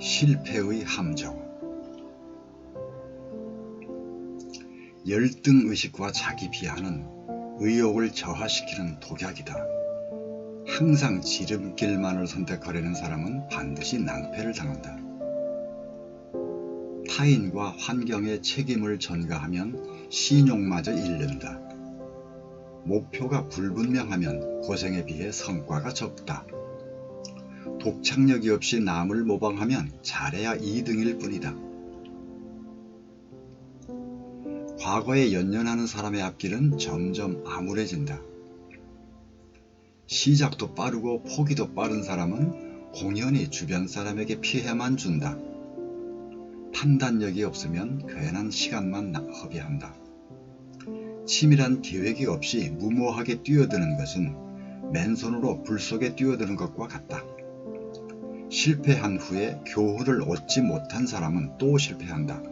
실패의 함정 열등의식과 자기 비하는 의욕을 저하시키는 독약이다. 항상 지름길만을 선택하려는 사람은 반드시 낭패를 당한다. 타인과 환경에 책임을 전가하면 신용마저 잃는다. 목표가 불분명하면 고생에 비해 성과가 적다. 독창력이 없이 남을 모방하면 잘해야 2등일 뿐이다. 과거에 연연하는 사람의 앞길은 점점 암울해진다. 시작도 빠르고 포기도 빠른 사람은 공연히 주변 사람에게 피해만 준다. 판단력이 없으면 괜한 시간만 허비한다. 치밀한 계획이 없이 무모하게 뛰어드는 것은 맨손으로 불 속에 뛰어드는 것과 같다. 실패한 후에 교훈을 얻지 못한 사람은 또 실패한다.